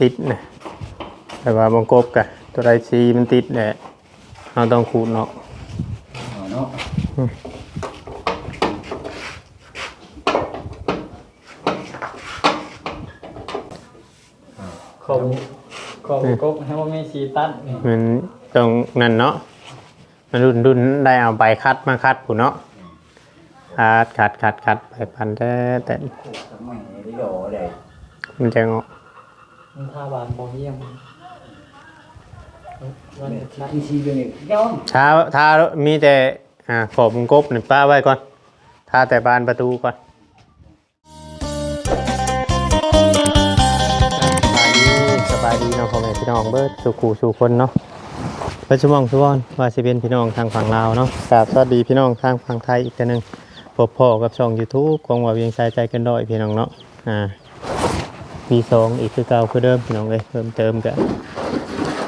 ติดนะแต่ว่าบางกบกะตัวใดสีมันติดแหละเราต้องขูดเนาะเอาเนาะของของกบให้ว่ามีสีตัดนี่มันตรงนั่นเนาะมันรุ่นรุ่นได้เอาใบคัดมาคัดผู้เนาะคัดคัดคัดคัดไปพันแต่แต่ทำไมได้โดเลยมันจะงอก มันท่าบานบองเยี่ยมวันเนี่ยนัดที่ซีเป็นอีกย้อมท้าท้ามีแต่อ่าขอบวงกบนี่ป้าไว้ก่อนท้าแต่บานประตูก่อนสบายดีสบายดีเนาะพ่อแม่พี่น้องเบิดสุขูสู่คนเนาะเบิดสมองสุวรรณว่าสิเป็นพี่น้องทางฝั่งลาวเนาะกราบสวัสดีพี่น้องทางฝั่งไทยอีกทีหนึงพบพ่อกับช่อง YouTube ของว่าเวียงใจใจเกันด้อยพี่น้องเนาะอ่า มีสองอีกคือเก่าคือเดิมพี่น้องเลยเพิ่มเติมกับ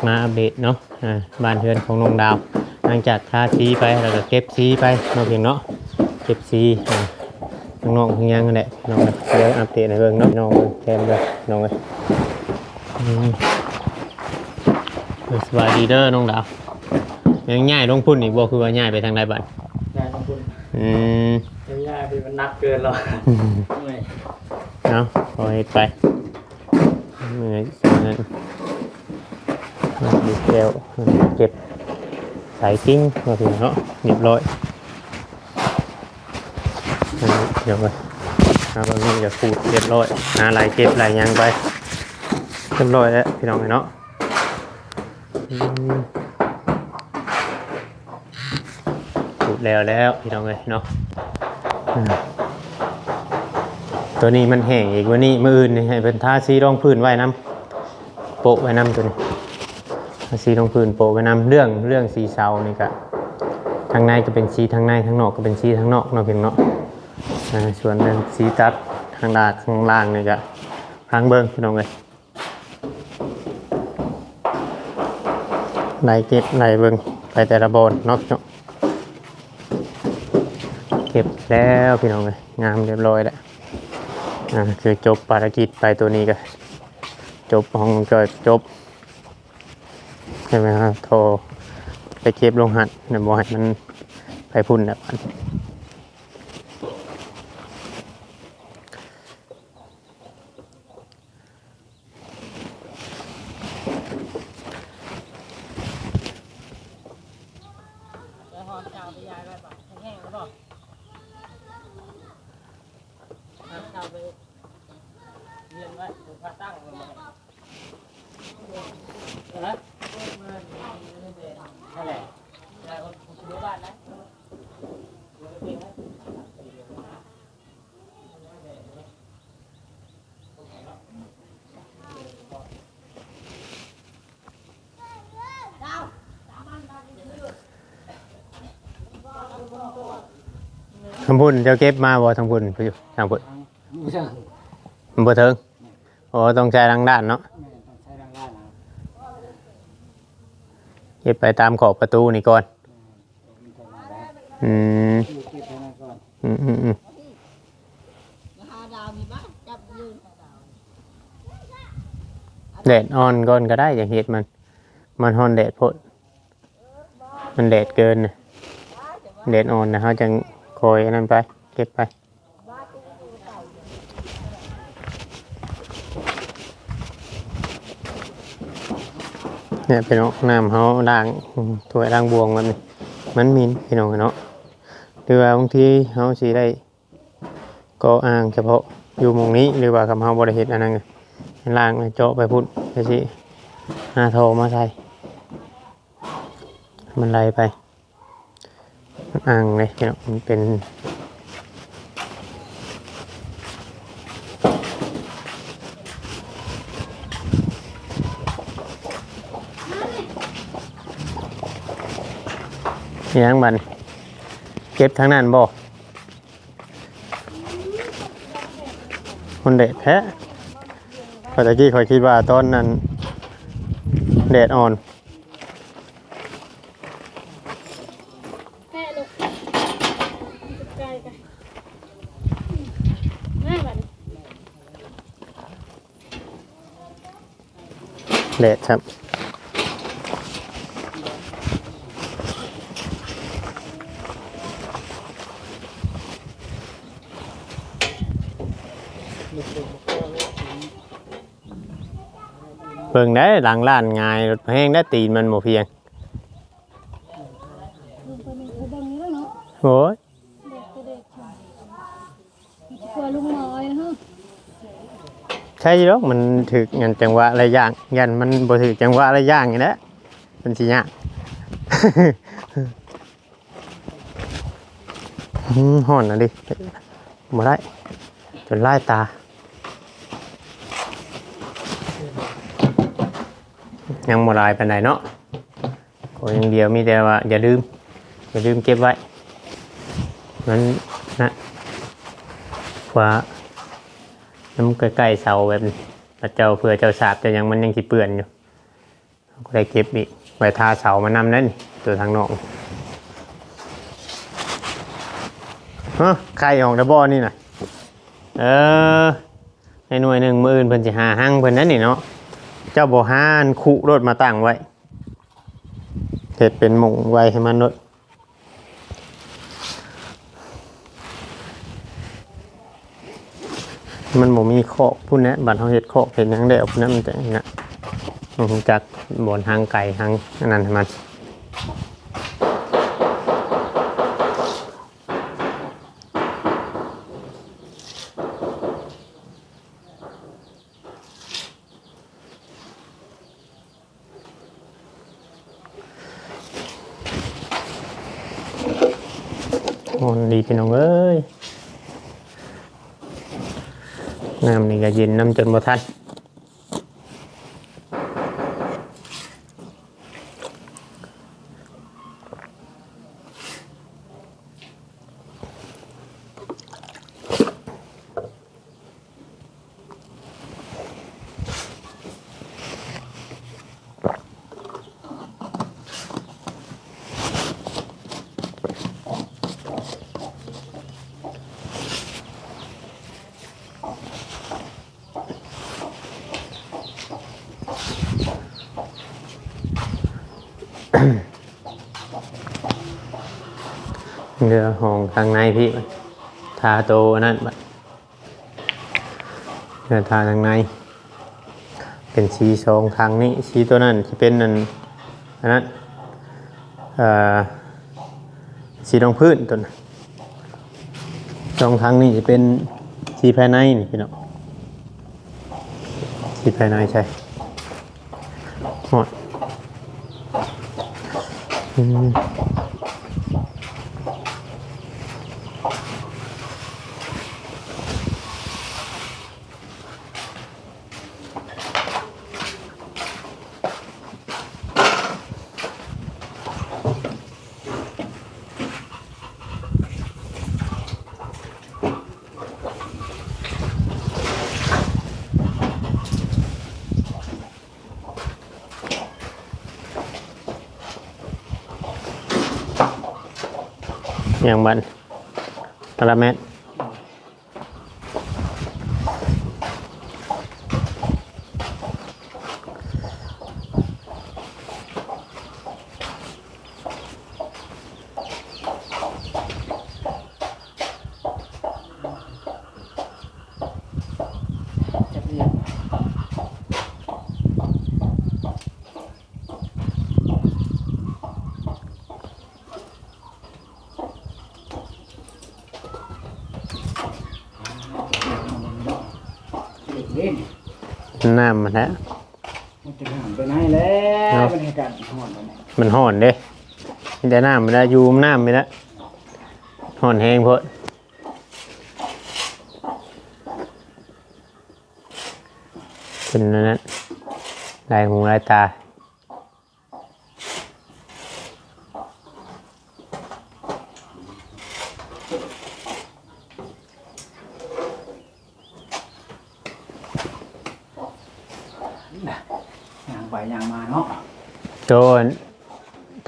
มาอัปเดตเนาะอ่าบ้านเรือนของน้องดาวหลังจากทาสีไปแล้วก็เก็บสีไปเนาะเพียงเนาะเก็บสีอ่าน้องๆเพียงยังนั่นแหละน้องเลยเดี๋ยวอัปเดตให้เบิ่งเนาะน้องเบิ่งแทนเลยน้องเลยอืมเออสบายดีเด้อน้องดาวยังง่ายลงพุ่นอีกบ่คือว่าง่ายไปทางใดบ้านยายของคุณอืมเดี๋ยวยายไปมันนักเกินหรอกไม่เอาขอให้ไป เหนื่อยสักนั้นดีเทลเก็บสายกิ้งมาถึงเนาะเรียบร้อยอันนี้เดี๋ยวไปหาบางนี้จะขูดเรียบร้อยหาลายเก็บลายยางไปเรียบร้อยแล้วพี่น้องเนาะอืมขูดแล้วแล้วพี่น้องเลยเนาะอืม ตัวนี้มันแห้งอีกวันนี้มืออื่นนี่ให้เป็นทาสีรองพื้นไว้น้ำโปะไว้น้ำตัวนี้ทาสีรองพื้นโปะไว้น้ำเรื่องเรื่องสีเสานี่ก็ทางในก็เป็นสีทางในทางนอกก็เป็นสีทางนอกนาะเพียงเนาะอ่าส่วนเรื่องสีตัดทางล่างข้างล่างนี่ก็ทางเบิ้งพี่น้องเลยไล่เก็บไล่เบิ้งไปแต่ละบอนเนาะพี่น้อเก็บแล้วพี่น้องเลยงามเรียบร้อยแล้ว อ่าคือจบภารกิจไปตัวนี้ก็จบห้องจอยจบใช่ไหมครับโทรไปเก็บลงหัดเนี่ยบอกให้มันไปพุ่นแบบนั้นทาไปยายไว้ป่ะ งพุ่นเจ้าเก็บมาบ่ทางพุ่นพี่ทางพุ่นม่ใช่มันบ่เทิงโอ้ต้องใช้ทางด้านเนาะแม่ต้องใช้ร่างด้านนะเก็บไปตามขอบประตูนี่ก่อน มีตัวมาแล้วอืมดูเก็บไว้นั่นก่อนอืมอืมอืมหาดาวมีบ้านจับยืนแดดอ่อนก่อนก็ได้อย่างเห็ดมัน มันฮอนแดดโพดมันแดดเกินน่ะแดดอ่อนนะเขาจะ คอยนนั้นไปเก็บไปเนี่ยพี่น้องน้ำเขาล้างถ้วยล้างบวงมันมันมินพี่น้องเนาะหรือว่าบางทีเขาสีได้ก็อ้างเฉพาะอยู่มงนี้หรือว่าคำเฮาบริเหตุอันนั้นล้างเจาะไปพุ่นไปสิหาโทรมาใส่มันไหลไป อ้างเลยพี่น้องมันเป็นอิหยังบันเก็บทางนั้นบ่มันแดดแท้พอตะกี้คอยคิดว่าตอนนั้นแดดอ่อน แม่ลูกใกล้กันแม่บัดนี้ แดดครับเบิ่งได้หลังล้านง่ายรถแห้งได้ตีนมันบ่เพียงไปนี่เขาเบิ่งแล้วเนาะ โอ้ย เด็กก็เด็กค่ะกลัวลุงน้อยฮะ ใช่หรอกมันถึกงันจังหวะอะไรอย่างยันมันบ่ถึกจังหวะอะไรอย่างนี่แหละมันสิยากอืมฮ้อนน่ะดิบ่ได้จนไลายตายังบ่ลายปานเนาะขออย่างเดียวมีแต่ว่า อย่าลืม อย่าลืมเก็บไว้มันนะว่า น้ำใกล้ๆเสาแบบนี้เจ้าเผื่อเจ้าสาบจะยังมันยังสิเปื่อนอยู่ก็ได้เก็บอีกไว้ทาเสามานำนั่นตัวทางนอกฮะใครออกดับบอนี่น่ะเออในหน่วยหนึ่งมืออื่นเพิ่นสิหาหั่งเพิ่นนั่นนี่เนาะเจ้าบ่หานคุรถมาตั้งไว้เห็ดเป็นมงไว้ให้มันรถ มันบ่มีคอกพุ่นนะบัตรเขาเฮ็ดคอกเห็ดยังได้เอาพุ่นนะมันจะนะมันจักบ่อนหางไก่หางอันนั้นให้มันมันดีพี่น้องเอ้ยน้ำนี่ก็เย็นน้ำ จนบ่ทัน เรือห้องทางในพี่ทาโตนนั้นบัดเรือทาทางใน เป็นสีสองทางนี้สีตัวนั้นที่เป็นนั่นอันนั้นสีรองพื้นตัวนั้นสองทางนี้จะเป็นสีภายในนี่พี่น้องสีภายในใช่หมด อย่างบันตะละเม็ด เด็กเล่นน้ำมันแล้วมันจะหันไปไหนแล้วบรรยากาศหอนไปไหนมันห่อนเด้มีแต่น้ำมันแล้วอยู่น้ำไปแล้วห่อนแห้งโพดเป็นอันนั้นลายหูลายตา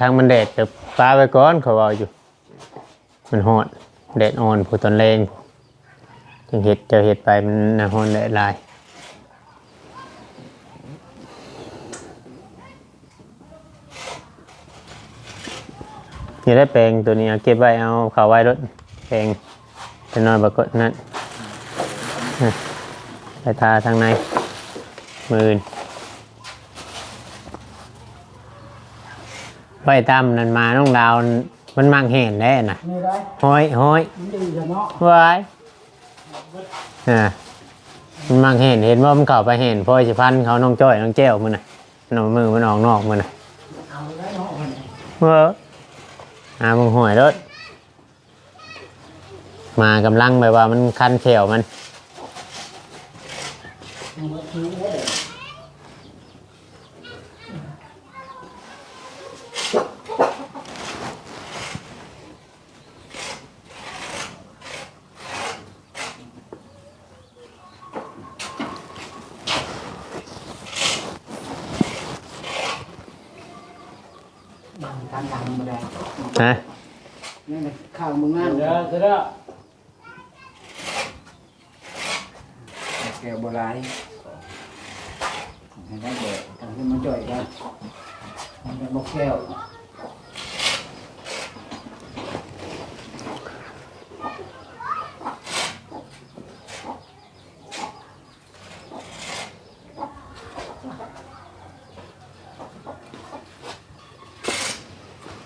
างมันแดดกับฟ้าไปก่อนเขาเอาอยู่ มันหอดแดดอ่อนผู้ตอนแรงจึงเห็ดจะเห็ดไปมันนะฮอนแดดลายนี่ได้แปลงตัวนี้เอาเก็บไว้เอาข่าวไว้รถแปลงจะนอนปรากฏนั่นไปทาทางในมื่น ไว้ตามนั่นมาน้องดาวมันมังเห็นได้น่ะนี่ได้ห้อยห้อยมันดีจ้ะเนาะไว้อ่ามันมังเห็นเห็นว่ามันเข้าไปเห็นพ่อสิพันเขาน้องจ้อยน้องแจ้วมันน่ะน้องมือมันออกนอกมันน่ะเอาได้เนาะมันเอออามึงห่วยรถมากำลังแบบว่ามันคันเขียวมัน เอามาทิ้งไว้ ทางดังมาได้ ฮะ นี่นะข้าวมึง งานเดี๋ยวแก้วโบราณให้ได้เด็กทำให้มันจ่อยกันมันบกแก้ว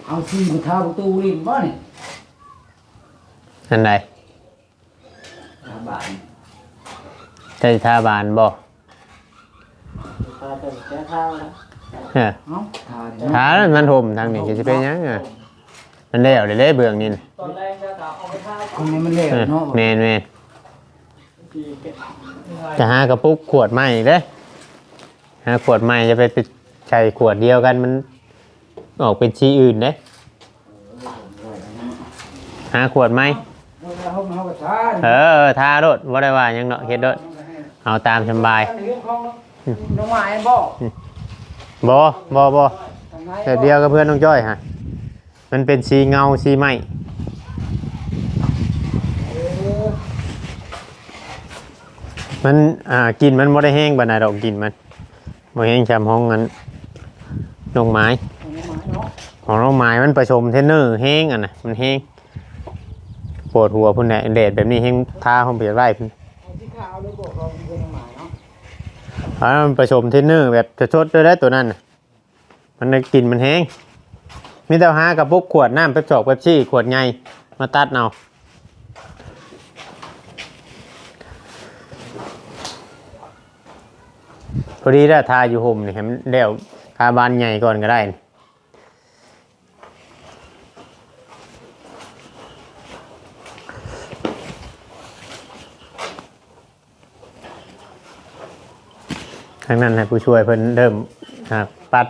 เอาซีมาทาประตูริมบ่นี่ อันใดทาบานใช่ทาบานบ่ทาแต่แก้ทาแล้วเฮ้อเอ้าทาดิทาแล้วมันห่มทางนี้ก็สิเป็นหยังอะมันแล้วได้เลยเบื้องนี่น่ะตอนแรกจะถามเอาไปท่าคนนี้มันเละเออเนาะแม่นแม่นทีเก็บจะหากระปุกขวดใหม่อีกเด้อหาขวดใหม่จะไปใช้ขวดเดียวกันมัน ออกเป็นชีอื่นเด้หาขวดใหม่ เราห้องเขาก็ทาเออทารถบ่ได้ว่าหยังเนาะเฮ็ดรถเอาตามสำบายเรื่องของน้องหมายบ่บ่บ่บ่ทางไหนแต่เดียวกับเพื่อนน้องจ้อยฮะมันเป็นสีเงาสีไหมเออมันอ่ากินมันบ่ได้แห้งบานใดดอกกินมันบ่แห้งชำห้องนั้นลงไม้ของน้องหมายเนาะของลงไม้มันผสมเทนเนอร์แห้งอะนะมันแห้งป วดหัวพุ่นแหละแดดแบบนี้แห้งท่าห้องเปียกไร่พุ่นอาที่ขาวเลยบอกเราเป็นน้องหมายเนาะเพระมันผสมเทนเนอร์แบบจะชดด้วยได้ตัวนั้นน่ะมันกลิ่นมันแห้งมีแต่หากับปุกขวดน้ำเป๊ปซอกเป๊ปซี่ขวดใหญ่มาตัดเอาพอดีถ้าทาอยู่ห่มนี่ให้มันเดี่ยวทาบานใหญ่ก่อนก็ได้ ทางนั้นให้ผู้ช่วยเพิ่นเริ่มอ่าปัด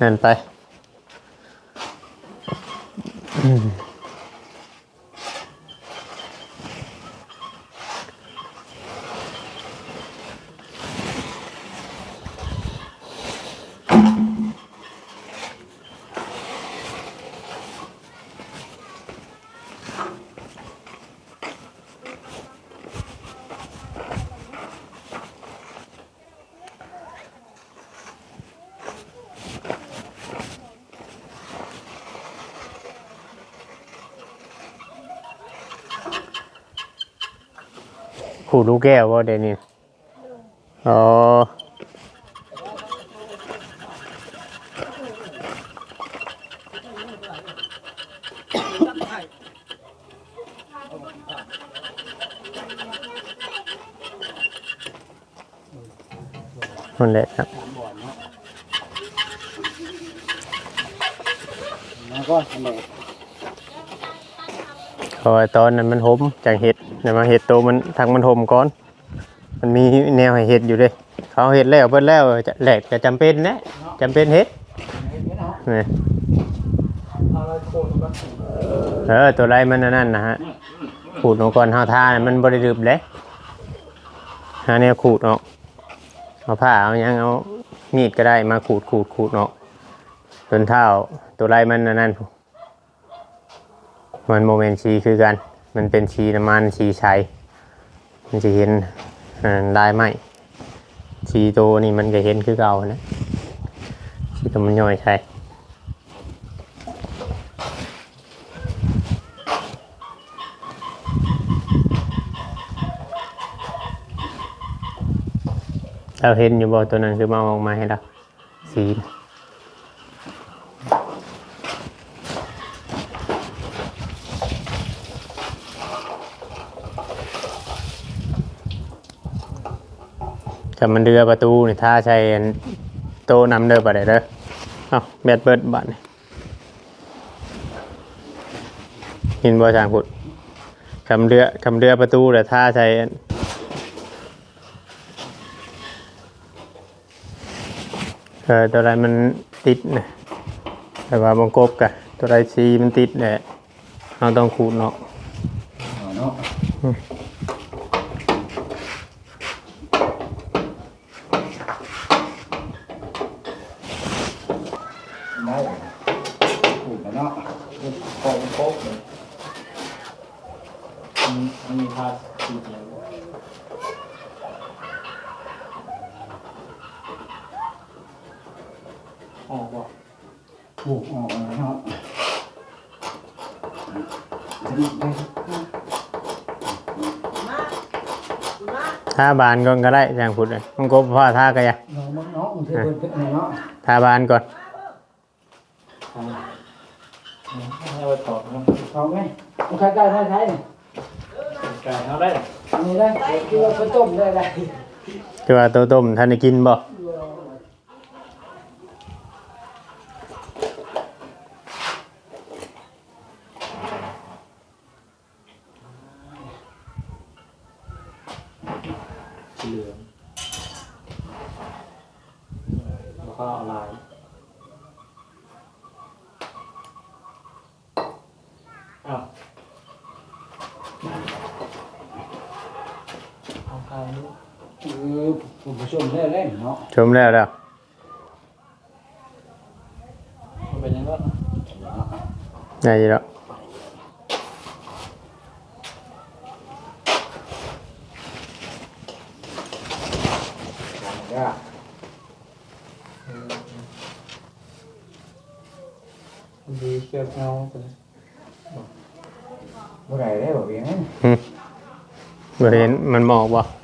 นั่นไป ขูดลูกแก้วว่าเดยวนี่อ๋อนั่นแหละครับแล้วก็ทำไมเพราะว่าตอนนั้นมันหมจังเห็ด เดี๋ยวมาเห็ดโตมันทางมันหมก่อน มันมีแนวให้เห็ดอยู่เด้เขาเห็ดแล้วเพิ่นแล้วจะแหลกจะจำเป็นนะจำเป็นเห็ดนี่เออะไรโคนก่อนเออตัวไรมันนั่นนะฮะขูดออกก่อนเฮาทาน่ะมันบริดึบเลยหาแนวขูดออกเอาผ้าเอายังเอามีดก็ได้มาขูดขูดขูดออกจนเท้าตัวไรมันอันนั่นมันโมเมนต์ชีคือกัน มันเป็นชีน้ำมันชีชัมันจะเห็นได้ไหมชีโตนี่มันจะเห็นคือเก่านะชีตัมันย่อยใช่เราเห็นอยู่บ่ตัวนั้นคือมาออกมาให้เราสีามันเรือประตูนี่ถ้าใช้อันโตนำเด้อบ่ได้เด้อเอ้าแบตเบิดบัดนี่ห็นบ่ทางพุดคำเรือคำเรือประตูแต่ถ้าใช้อันเออตัวใดมันติดนะแต่ว่าบางกบกะตัวใดซีมันติดแหละเราต้องขูดเนาะเอาเนาะได้ถูกแล้วเนาะ ของโป๊กเลย มันมันมีภาพสีเขียวออกบ่ถูกออกแล้วเนาะจะมีได้ถ้าบานก่อนก็ได้อย่างพูดเลยบางกบพ่อท่าก็อยังน้องน้องมันคือเปิดเป็นเนาะท่าบานก่อนให้ไว้ต่อนะเอาไหมเอาใครกล้าใช้ใช้ ไก่เอาได้อันนี้ได้คือว่าข้าต้มได้ได้คือว่าตัวต้มท่านได้กินบ่เหลืองแล้วก็เอาลายอ้าวเอาคายนี้ คือผู้ผู้ ชมได้เล่นเนาะชมแล้วแล้วมันเป็นยังไงได้อยู่แล้วก็ดีเกี่ยวเงาไปเลยบ่ได้ได้บ่เพียงนั้นหึบ่เห็นมันหมอกบ่มัน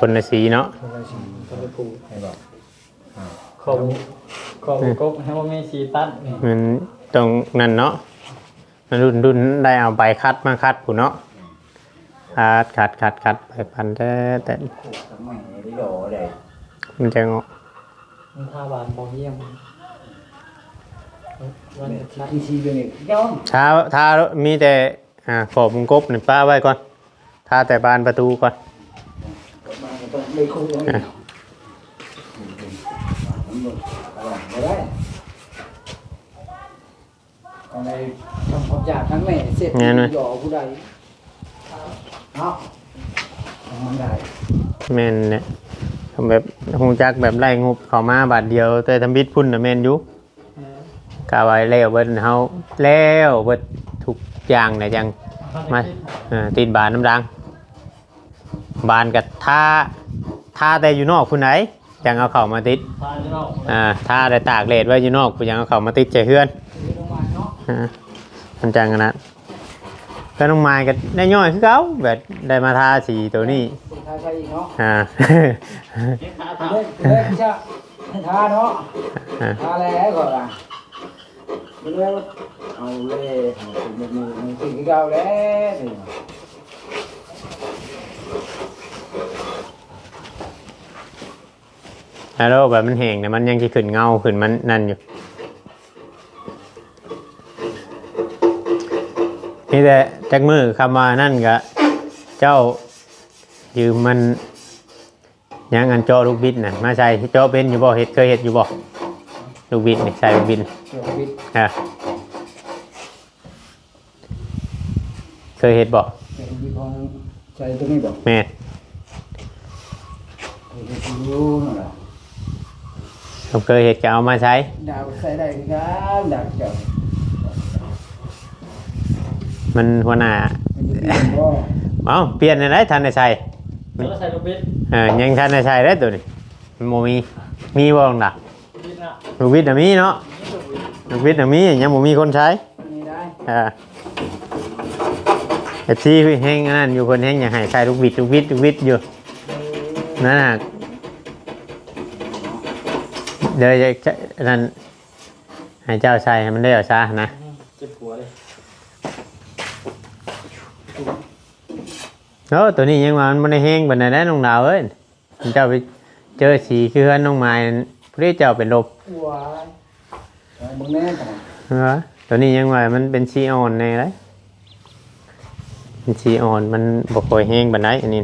คนละสีเนาะคนละสีก็จะปูให้บอกขอบขอบกบให้ว่ามีสีตัดนี่มันตรงนั่นเนาะมันรุ่นรุ่นได้เอาใบคัดมาคัดผู้เนาะคัดคัดคัดคัดไปพันแต่แต่ทำไมได้ดอได้มันจะงอกมันท่าบานบองเยี่ยมวันชัดที่ชีเป็นอีกย้อนเช้าท้ามีแต่อ่าขอบวงกบนี่ป้าไว้ก่อนท้าแต่บานประตูก่อนมาต้อง ได้คู่ตรงนี้มันบ่บ่ได้ก็ในทำความอยากทั้งแม่เสร็จดอผู้ใดเนาะมันได้แม่นเนี่ยทำแบบหงจักแบบไล่งบเข้ามาบาทเดียวแต่ทำบิดพุ่นน่ะแม่นอยู่กาไว้แล้วเบิ้นเฮาแล้วเบิดทุกอย่างเนี่ยจังมาอ่าติดบานน้ำดัง บานกับท่าท่าแต่อยู่นอกคุณไหนจังเอาเข้ามาติดท่าที่เราอ่าท่าแต่ตากแดดไว้อยู่นอกคุณยังเอาเข้ามาติดใจเฮือนลงมาเนาะอ่ามันจังกันนะก็ต้องมากันได้ย่อยคือเขาแบบได้มาทาสีตัวนี้ทาใช่อีกเนาะอ่าเล่นเล่นใช่ทาเนาะอ่าทาแล้วก่อนอะมันเลยเอาเลยเอาเป็นมือมือสิ่งที่เก่าแล้ว แล้วแบบมันแห้งเนี่ยมันยังจะขึ้นเงาขึ้นมันนั่นอยู่นี่แต่จักมือคำว่านั่นกะเจ้ายืมมันยังอันจอลูกบิดน่ะมาใส่จอเป็นอยู่บ่เห็ดเคยเห็ดอยู่บ่ลูกบิดนี่ใส่ลูกบิดเกี่ยวกับวิทย์อะเคยเห็ดบ่เป็นวิทย์ของใช้ตัวนี้บอกแม่นรู้นั่นแหละ ผมเคยเห็ดก็เอามาใช้ดาวใส่ได้กันดาวเจ้ามันหัวหน้ามันจะเปลี่ยนบ่เอ้าเปลี่ยนอะไรทันได้ใช้แล้วใส่ลูกบิดเออยังทันได้ใช้ได้ตัวนี้มันโมมีมีบ่ลงดักบิดนะลูกวิทย์น่ะมีเนาะนี่ลูกบิดลูกวิทย์น่ะมียังบ่มีคนใช้อันนี้ได้อ่าเอฟซีแห้งอันนั้นอยู่คนแห้งอยากให้ใช้ลูกวิทย์ลูกวิทย์ลูกวิทย์อยู่นั่นน่ะ เดี๋ยวจะนั่นให้เจ้าใส่ให้มันได้เอาซะนะเจ็บหัวเลยโอ้ตัวนี้ยังว่ามันบ่ได้แห้งปานใดนะน้องดาวเอ้ยเจ้าไปเจอสีคือเฮือนน้องไม้นั่นผู้ที่เจ้าเป็นลบว้ายเอามึงแน่ต่อเออตัวนี้ยังว่ามันเป็นสีอ่อนแน่เลยเป็นสีอ่อนมันบ่ค่อยแห้งปานใดอันนี้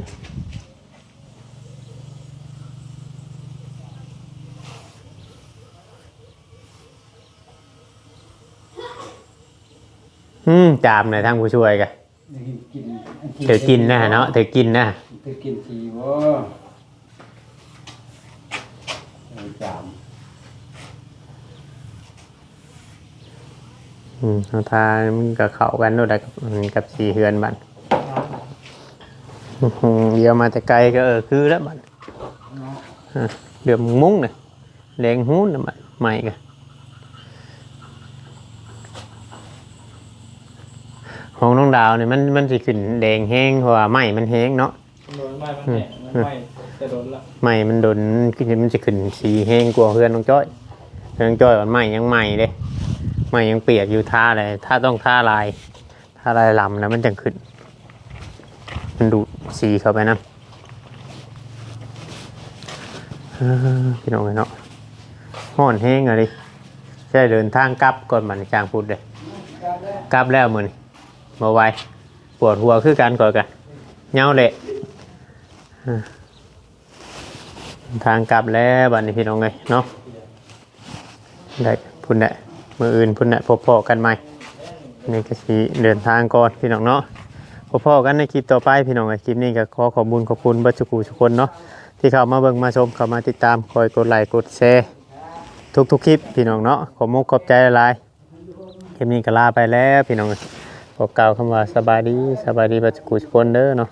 อืมจามเลยทางผู้ช่วยกะกินเธอกินนะเนาะเธอกินนะเธอกินทีบ่เออจามอืมเอาทามันก็เขากันโนู่นกับกับสีเฮือนบันเดี๋ยวมาแต่ไกลก็เออคือแล้วบันเนเดือมมุ้งเนี่ยแดงหูนนะบันใหม่กันของน้อง ดาวเนี่ยมันมันสิขึ้นแดงแห้งเพราะว่าไหม้มันแห้งเนาะโดนไม้มันแห้งมันไหม้จะโดนละไหม้มันโดนขึ้นมันจะขึ้นสีแห้งกว่าเพื่อนน้องจ้อยเพื่อนน้องจ้อยมันไหม้ยังใหม่เลยไหม้ยังเปียกอยู่ท่าเลยถ้าต้องท่าลายท่าลายลำแล้วมันจะขึ้น มันดูดสีเข้าไปนะเอ้อพี่น้องเนาะห่อนแห้งอะดิใช่เดินทางกลับก่อนมันจางพูดเลยกลับแล้วมือน มาไหวปวดหัวคือการก่อนกันเงาเละทางกลับแล้วบัดนี้พี่น้องเลยเนาะได้พุ่นได้มืออื่นพุ่นได้พบพอกันใหม่นี่ก็สีเดินทางก่อนพี่น้องเนาะพบพ่อกันในคลิปต่อไปพี่น้องไอ้คลิปนี้ก็ขอขอบคุญขอบคุณบัจจุกูทุกคนเนาะที่เข้ามาเบิ่งมาชมเข้ามาติดตามคอยกดไลค์กดแชร์ทุกทุกๆคลิปพี่น้องเนาะขอมุกขอบใจหลายคลิปนี้ก็ลาไปแล้วพี่น้อง บอกล่าวคำว่าสบายดีสบายดีปัจจุกูทุกคนเด้อเนาะ